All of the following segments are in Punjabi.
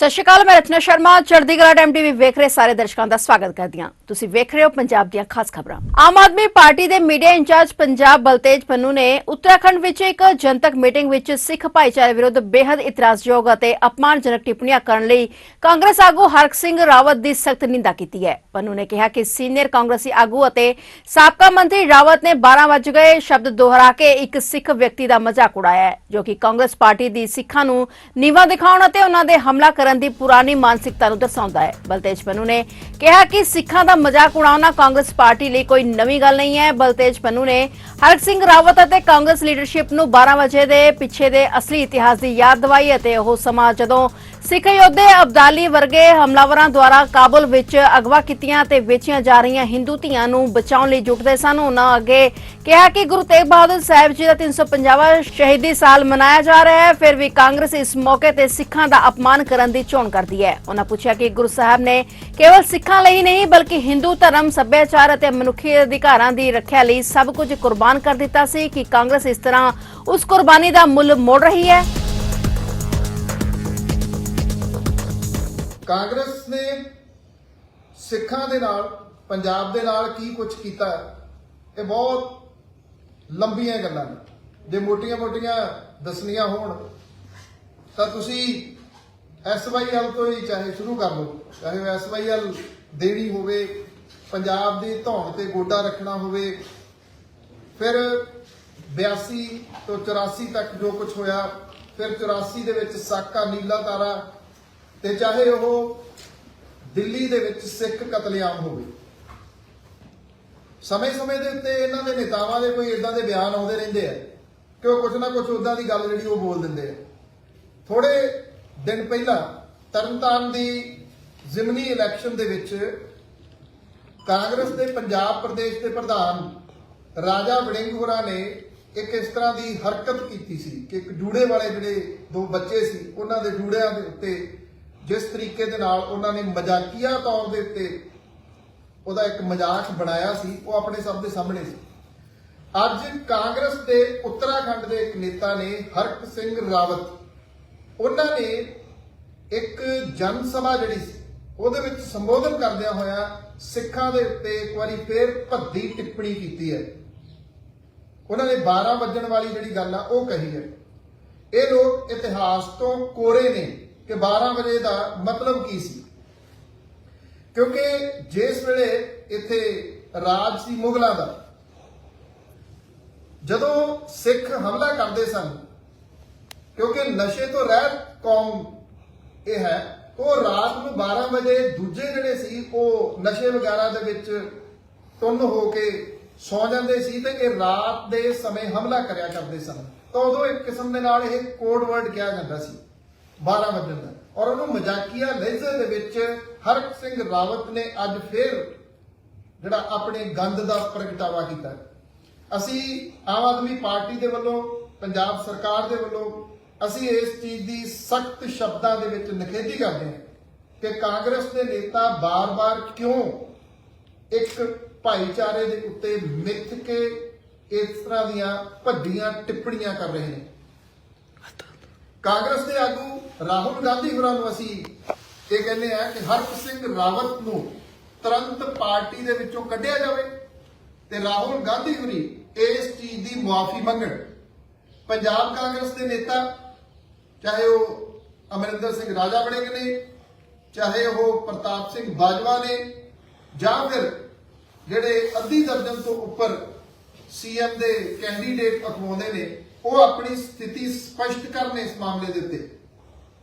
ਸਤਿ ਸ਼੍ਰੀ ਅਕਾਲ, ਮੈਂ ਰਚਨਾ ਸ਼ਰਮਾ। ਚੜ੍ਹਦੀ ਕਲਾ ਟਾਈਮ ਟੀਵੀ ਵੇਖ ਰਹੇ ਸਾਰੇ ਦਰਸ਼ਕਾਂ ਦਾ ਸਵਾਗਤ ਕਰਦੀ ਹਾਂ। ਤੁਸੀਂ ਵੇਖ ਰਹੇ ਹੋ ਪੰਜਾਬ ਦੀਆਂ ਖਾਸ ਖਬਰਾਂ। ਆਮ ਆਦਮੀ ਪਾਰਟੀ ਦੇ ਮੀਡੀਆ ਇੰਚਾਰਜ ਪੰਜਾਬ ਬਲਤੇਜ ਪੰਨੂ ਨੇ ਉੱਤਰਾਖੰਡ ਵਿੱਚ ਇੱਕ ਜਨਤਕ ਮੀਟਿੰਗ ਵਿੱਚ ਸਿੱਖ ਭਾਈਚਾਰੇ ਵਿਰੁੱਧ ਬੇहद ਇਤਰਾਜ਼ਯੋਗ ਅਤੇ ਅਪਮਾਨਜਨਕ ਟਿੱਪਣੀਆਂ ਕਰਨ ਲਈ ਕਾਂਗਰਸ ਆਗੂ ਹਰਕ ਸਿੰਘ ਰਾਵਤ ਦੀ ਸਖਤ ਨਿੰਦਾ ਕੀਤੀ ਹੈ। ਪੰਨੂ ਨੇ ਕਿਹਾ ਕਿ ਸੀਨੀਅਰ ਕਾਂਗਰਸੀ ਆਗੂ ਅਤੇ ਸਾਬਕਾ ਮੰਤਰੀ ਰਾਵਤ ਨੇ 12 ਵਜ ਗਏ ਸ਼ਬਦ ਦੁਹਰਾ ਕੇ ਇੱਕ ਸਿੱਖ ਵਿਅਕਤੀ ਦਾ ਮਜ਼ਾਕ ਉਡਾਇਆ ਜੋ ਕਿ ਕਾਂਗਰਸ ਪਾਰਟੀ ਦੀ ਸਿੱਖਾਂ ਨੂੰ ਨੀਵਾ ਦਿਖਾਉਣ ਅਤੇ ਉਹਨਾਂ ਦੇ ਹਮਲਾ ਕਰਨ ਦੀ ਪੁਰਾਣੀ ਮਾਨਸਿਕਤਾ ਨੂੰ ਦਰਸਾਉਂਦਾ ਹੈ। ਬਲਤੇਜ ਪੰਨੂ ਨੇ ਕਿਹਾ ਕਿ ਸਿੱਖਾਂ ਦਾ ਮਜ਼ਾਕ ਉਡਾਉਣਾ ਕਾਂਗਰਸ ਪਾਰਟੀ ਲਈ ਕੋਈ ਨਵੀਂ ਗੱਲ ਨਹੀਂ ਹੈ। ਬਲਤੇਜ ਪੰਨੂ ਨੇ ਹਰਕ ਸਿੰਘ ਰਾਵਤ ਅਤੇ ਕਾਂਗਰਸ ਲੀਡਰਸ਼ਿਪ ਨੂੰ 12 ਵਜੇ ਦੇ ਪਿੱਛੇ ਦੇ ਅਸਲੀ ਇਤਿਹਾਸ ਦੀ ਯਾਦ ਦਿਵਾਈ ਅਤੇ ਉਹ ਸਮਾਂ ਜਦੋਂ ਸਿੱਖ ਯੋਧੇ ਅਬਦਾਲੀ ਵਰਗੇ ਹਮਲਾਵਰਾਂ ਦੁਆਰਾ ਕਾਬੁਲ ਵਿੱਚ ਅਗਵਾ ਕੀਤੀਆਂ ਤੇ ਵੇਚੀਆਂ ਜਾ ਰਹੀਆਂ ਹਿੰਦੂ ਧੀਆਂ ਨੂੰ ਬਚਾਉਣ ਲਈ ਜੁਟਦੇ ਸਨ। ਉਹਨਾਂ ਅੱਗੇ ਕਿਹਾ ਕਿ ਗੁਰੂ ਤੇਗ ਬਹਾਦਰ ਸਾਹਿਬ ਜੀ ਦਾ 350ਵਾਂ ਸ਼ਹੀਦੀ ਸਾਲ ਮਨਾਇਆ ਜਾ ਰਿਹਾ ਹੈ। ਫਿਰ ਵੀ ਕਾਂਗਰਸ ਇਸ ਮੌਕੇ ਤੇ ਸਿੱਖਾਂ ਦਾ ਅਪਮਾਨ ਕਰਨ ਦੀ ਚੋਣ ਕਰਦੀ ਹੈ। ਉਹਨਾਂ ਪੁੱਛਿਆ ਕਿ ਗੁਰੂ ਸਾਹਿਬ ਨੇ ਕੇਵਲ ਸਿੱਖਾਂ ਲਈ ਨਹੀਂ, ਬਲਕਿ ਹਿੰਦੂ ਧਰਮ, ਸੱਭਿਆਚਾਰ ਅਤੇ ਮਨੁੱਖੀ ਅਧਿਕਾਰਾਂ ਦੀ ਰੱਖਿਆ ਲਈ ਸਭ ਕੁਝ ਕੁਰਬਾਨ ਕਰ ਦਿੱਤਾ ਸੀ ਕਿ ਕਾਂਗਰਸ ਇਸ ਤਰ੍ਹਾਂ ਉਸ ਕੁਰਬਾਨੀ ਦਾ ਮੁੱਲ ਮੋੜ ਰਹੀ ਹੈ। ਕਾਂਗਰਸ ਨੇ ਸਿੱਖਾਂ ਦੇ ਨਾਲ, ਪੰਜਾਬ ਦੇ ਨਾਲ ਕੀ ਕੁਝ ਕੀਤਾ ਇਹ ਬਹੁਤ ਲੰਬੀਆਂ ਗੱਲਾਂ ਨੇ। ਜੇ ਮੋਟੀਆਂ-ਮੋਟੀਆਂ ਦੱਸਣੀਆਂ ਹੋਣ, ਤਾਂ ਤੁਸੀਂ ਐਸਵਾਈਐਲ ਤੋਂ ਹੀ ਚਾਹੇ ਸ਼ੁਰੂ ਕਰ ਲਓ, ਚਾਹੇ ਉਹ ਐਸਵਾਈਐਲ ਦੇਣੀ ਹੋਵੇ, ਪੰਜਾਬ ਦੀ ਧੌਣ ਤੇ ਗੋਡਾ ਰੱਖਣਾ ਹੋਵੇ, ਫਿਰ 82 ਤੋਂ 84 ਤੱਕ ਜੋ ਕੁਝ ਹੋਇਆ, ਫਿਰ 84 ਦੇ ਵਿੱਚ ਸਾਕਾ ਨੀਲਾ ਤਾਰਾ ਤੇ ਚਾਹੇ ਉਹ ਦਿੱਲੀ ਦੇ ਵਿੱਚ ਸਿੱਖ ਕਤਲੇਆਮ ਹੋਵੇ। ਸਮੇਂ-ਸਮੇਂ ਦੇ ਉੱਤੇ ਇਹਨਾਂ ਦੇ ਨੇਤਾਵਾਂ ਦੇ ਕੋਈ ਇਦਾਂ ਦੇ ਬਿਆਨ ਆਉਂਦੇ ਰਹਿੰਦੇ ਆ ਕਿ ਉਹ ਕੁਝ ਨਾ ਕੁਝ ਉਦਾਂ ਦੀ ਗੱਲ ਜਿਹੜੀ ਉਹ ਬੋਲ ਦਿੰਦੇ ਆ। ਥੋੜੇ ਦਿਨ ਪਹਿਲਾਂ ਤਰਨਤਾਰਨ ਦੀ ਜ਼ਿਮਨੀ ਇਲੈਕਸ਼ਨ ਦੇ ਵਿੱਚ ਕਾਂਗਰਸ ਦੇ ਪੰਜਾਬ ਪ੍ਰਦੇਸ਼ ਦੇ ਪ੍ਰਧਾਨ ਰਾਜਾ ਵੜਿੰਗ ਹੋਰਾਂ ਨੇ ਇੱਕ ਇਸ ਤਰ੍ਹਾਂ ਦੀ ਹਰਕਤ ਕੀਤੀ ਸੀ ਕਿ ਇੱਕ ਜੂੜੇ ਵਾਲੇ ਜਿਹੜੇ ਦੋ ਬੱਚੇ ਸੀ, ਉਹਨਾਂ ਦੇ ਜੂੜਿਆਂ ਦੇ ਉੱਤੇ ਜਿਸ ਤਰੀਕੇ ਦੇ ਨਾਲ ਉਹਨਾਂ ਨੇ ਮਜ਼ਾਕੀਆ ਤੌਰ ਦੇ ਉੱਤੇ ਉਹਦਾ ਇੱਕ ਮਜ਼ਾਕ ਬਣਾਇਆ ਸੀ, ਉਹ ਆਪਣੇ ਸਭ ਦੇ ਸਾਹਮਣੇ ਸੀ। ਅੱਜ ਕਾਂਗਰਸ ਦੇ ਉੱਤਰਾਖੰਡ ਦੇ ਇੱਕ ਨੇਤਾ ਨੇ, ਹਰਕ ਸਿੰਘ ਰਾਵਤ, ਉਹਨਾਂ ਨੇ ਇੱਕ ਜਨ ਸਭਾ ਜਿਹੜੀ ਸੀ, ਉਹਦੇ ਵਿੱਚ ਸੰਬੋਧਨ ਕਰਦਿਆਂ ਹੋਇਆ ਸਿੱਖਾਂ ਦੇ ਉੱਤੇ ਇੱਕ ਵਾਰੀ ਫੇਰ ਭੱਦੀ ਟਿੱਪਣੀ ਕੀਤੀ ਹੈ। ਉਹਨਾਂ ਨੇ 12 ਵੱਜਣ ਵਾਲੀ ਜਿਹੜੀ ਗੱਲ ਆ, ਉਹ ਕਹੀ ਹੈ। ਇਹ ਲੋਕ ਇਤਿਹਾਸ ਤੋਂ ਕੋਰੇ ਨੇ। ਕਿ 12 ਵਜੇ ਦਾ ਮਤਲਬ ਕੀ ਸੀ? ਕਿਉਂਕਿ ਜਿਸ ਵੇਲੇ ਇੱਥੇ ਰਾਜ ਸੀ ਮੁਗਲਾਂ ਦਾ, ਜਦੋਂ ਸਿੱਖ ਹਮਲਾ ਕਰਦੇ ਸਨ, ਕਿਉਂਕਿ ਨਸ਼ੇ ਤੋਂ ਰਹਿਤ ਕੌਮ ਇਹ ਹੈ, ਉਹ ਰਾਤ ਨੂੰ 12 ਵਜੇ ਦੂਜੇ ਜਿਹੜੇ ਸੀ, ਉਹ ਨਸ਼ੇ ਵਗੈਰਾ ਦੇ ਵਿੱਚ ਤੁੰਨ ਹੋ ਕੇ ਸੌ ਜਾਂਦੇ ਸੀ ਤੇ ਇਹ ਰਾਤ ਦੇ ਸਮੇਂ ਹਮਲਾ ਕਰਿਆ ਕਰਦੇ ਸਨ। ਤਾਂ ਉਦੋਂ ਇੱਕ ਕਿਸਮ ਦੇ ਨਾਲ ਇਹ ਕੋਡ ਵਰਡ ਕਿਹਾ ਜਾਂਦਾ ਸੀ। 12 ਵਜੇ ਦਾ। ਔਰ ਉਹਨੂੰ ਮਜ਼ਾਕੀਆ ਲਹਿਜ਼ੇ ਦੇ ਵਿੱਚ ਹਰਕ ਸਿੰਘ ਰਾਵਤ ਨੇ ਅੱਜ ਫਿਰ ਜਿਹੜਾ ਆਪਣੇ ਗੰਦ ਦਾ ਪ੍ਰਗਟਾਵਾ ਕੀਤਾ। ਅਸੀਂ ਆਮ ਆਦਮੀ ਪਾਰਟੀ ਦੇ ਵੱਲੋਂ, ਪੰਜਾਬ ਸਰਕਾਰ ਦੇ ਵੱਲੋਂ, ਅਸੀਂ ਇਸ ਚੀਜ਼ ਦੀ ਸਖਤ ਸ਼ਬਦਾਂ ਦੇ ਵਿੱਚ ਨਿਖੇਧੀ ਕਰਦੇ ਹਾਂ ਕਿ ਕਾਂਗਰਸ ਦੇ ਨੇਤਾ ਬਾਰ-ਬਾਰ ਕਿਉਂ ਇੱਕ ਭਾਈਚਾਰੇ ਦੇ ਉੱਤੇ ਮਿੱਥ ਕੇ ਇਸ ਤਰ੍ਹਾਂ ਦੀਆਂ ਭੱਡੀਆਂ ਟਿੱਪਣੀਆਂ ਕਰ ਰਹੇ ਨੇ। ਕਾਂਗਰਸ ਦੇ ਆਗੂ ਰਾਹੁਲ ਗਾਂਧੀ ਹੋਰਾਂ ਨੂੰ ਅਸੀਂ ਇਹ ਕਹਿੰਦੇ ਆ ਕਿ ਹਰਪ ਸਿੰਘ ਰਾਵਤ ਨੂੰ ਤੁਰੰਤ ਪਾਰਟੀ ਦੇ ਵਿੱਚੋਂ ਕੱਢਿਆ ਜਾਵੇ ਤੇ ਰਾਹੁਲ ਗਾਂਧੀ ਹੋਰੀ ਇਸ ਚੀਜ਼ ਦੀ ਮੁਆਫੀ ਮੰਗਣ। ਪੰਜਾਬ ਕਾਂਗਰਸ ਦੇ ਨੇਤਾ, ਚਾਹੇ ਉਹ ਅਮਰਿੰਦਰ ਸਿੰਘ ਰਾਜਾ ਵੜਿੰਗ ਨੇ ਚਾਹੇ ਉਹ ਪ੍ਰਤਾਪ ਸਿੰਘ ਬਾਜਵਾ ਨੇ, ਜਾਂ ਫਿਰ ਜਿਹੜੇ ਅੱਧੀ ਦਰਜਨ ਤੋਂ ਉੱਪਰ ਸੀਐਮ ਦੇ ਕੈਂਡੀਡੇਟ ਅਖਵਾਉਂਦੇ ਨੇ ਉਹ ਆਪਣੀ ਸਥਿਤੀ ਸਪਸ਼ਟ ਕਰਨ ਇਸ ਮਾਮਲੇ ਦੇ ਉੱਤੇ।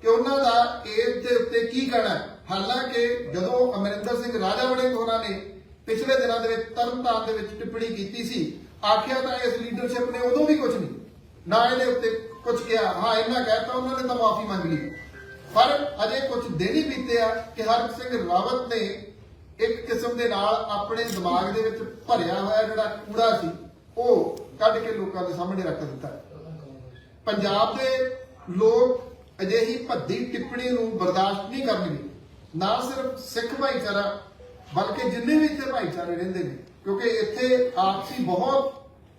ਕਿ ਉਹਨਾਂ ਦਾ ਇਸ ਦੇ ਉੱਤੇ ਕੀ ਕਹਿਣਾ ਹਾਲਾਂਕਿ ਜਦੋਂ ਅਮਰਿੰਦਰ ਸਿੰਘ ਰਾਜਾ ਵੜਿੰਗ ਹੋਰਾਂ ਨੇ ਪਿਛਲੇ ਦਿਨਾਂ ਦੇ ਵਿੱਚ ਤਰਨਤਾਰਨ ਦੇ ਵਿੱਚ ਟਿੱਪਣੀ ਕੀਤੀ ਸੀ। ਆਖਿਆ ਤਾਂ ਇਸ ਲੀਡਰਸ਼ਿਪ ਨੇ ਉਦੋਂ ਵੀ ਕੁਝ ਨਹੀਂ। ਨਾ ਇਹਦੇ ਉੱਤੇ ਕੁਝ ਕਿਹਾ। ਹਾਂ ਇਹਨਾਂ ਕਹਿਤਾ ਉਹਨਾਂ ਨੇ ਤਾਂ ਮਾਫੀ ਮੰਗ ਲਈ। ਪਰ ਅਜੇ ਕੁਝ ਦਿਨ ਹੀ ਬੀਤੇ ਆ ਕਿ ਹਰਕ ਸਿੰਘ ਰਾਵਤ ਨੇ ਇੱਕ ਕਿਸਮ ਦੇ ਨਾਲ ਆਪਣੇ ਦਿਮਾਗ ਦੇ ਵਿੱਚ ਭਰਿਆ ਹੋਇਆ ਜਿਹੜਾ ਕੂੜਾ ਸੀ, ਉਹ ਕੱਢ ਕੇ ਲੋਕਾਂ ਦੇ ਸਾਹਮਣੇ ਰੱਖ ਦਿੱਤਾ ਪੰਜਾਬ ਦੇ ਲੋਕ ਅਜਿਹੀ ਭੱਦੀ ਟਿੱਪਣੀ ਨੂੰ ਬਰਦਾਸ਼ਤ ਨਹੀਂ ਕਰਨਗੇ। ਨਾ ਸਿਰਫ ਸਿੱਖ ਭਾਈਚਾਰਾ, ਬਲਕਿ ਜਿੰਨੇ ਵੀ ਇੱਥੇ ਭਾਈਚਾਰੇ ਰਹਿੰਦੇ ਨੇ, ਕਿਉਂਕਿ ਇੱਥੇ ਆਪਸੀ ਬਹੁਤ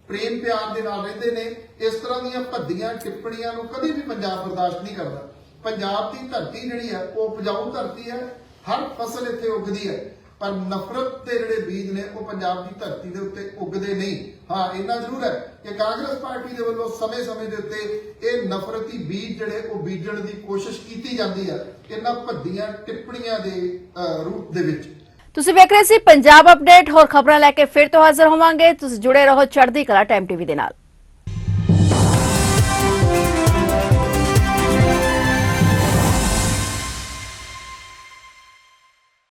ਪ੍ਰੇਮ ਪਿਆਰ ਦੇ ਨਾਲ ਰਹਿੰਦੇ ਨੇ, ਇਸ ਤਰ੍ਹਾਂ ਦੀਆਂ ਭੱਦੀਆਂ ਟਿੱਪਣੀਆਂ ਨੂੰ ਕਦੇ ਵੀ ਪੰਜਾਬ ਬਰਦਾਸ਼ਤ ਨਹੀਂ ਕਰਦਾ। ਪੰਜਾਬ ਦੀ ਧਰਤੀ ਜਿਹੜੀ ਹੈ, ਉਹ ਉਪਜਾਊ ਧਰਤੀ ਹੈ, ਹਰ ਫਸਲ ਇੱਥੇ ਉੱਗਦੀ ਹੈ। ਪਰ ਨਫ਼ਰਤ ਦੇ ਜਿਹੜੇ ਬੀਜ ਨੇ ਉਹ ਪੰਜਾਬ ਦੀ ਧਰਤੀ ਦੇ ਉੱਤੇ ਉੱਗਦੇ ਨਹੀਂ। ਹਾਂ ਇੰਨਾ ਜ਼ਰੂਰ ਹੈ ਕਿ ਕਾਂਗਰਸ ਪਾਰਟੀ ਦੇ ਵੱਲੋਂ ਸਮੇਂ-ਸਮੇਂ ਦੇ ਉੱਤੇ ਇਹ ਨਫ਼ਰਤੀ ਬੀਜ ਜਿਹੜੇ ਉਹ ਬੀਜਣ ਦੀ ਕੋਸ਼ਿਸ਼ ਕੀਤੀ ਜਾਂਦੀ ਹੈ ਇਹਨਾਂ ਭੱਦੀਆਂ ਟਿੱਪਣੀਆਂ ਦੇ ਅਹ, ਰੂਪ ਦੇ ਵਿੱਚ। ਤੁਸੀਂ ਵੇਖ ਰਹੇ ਸੀ ਪੰਜਾਬ ਅਪਡੇਟ ਹੋਰ ਖਬਰਾਂ ਲੈ ਕੇ ਫਿਰ ਤੋਂ ਹਾਜ਼ਰ ਹੋਵਾਂਗੇ। ਤੁਸੀਂ ਜੁੜੇ ਰਹੋ ਚੜ੍ਹਦੀ ਕਲਾ ਟਾਈਮ ਟੀਵੀ ਦੇ ਨਾਲ।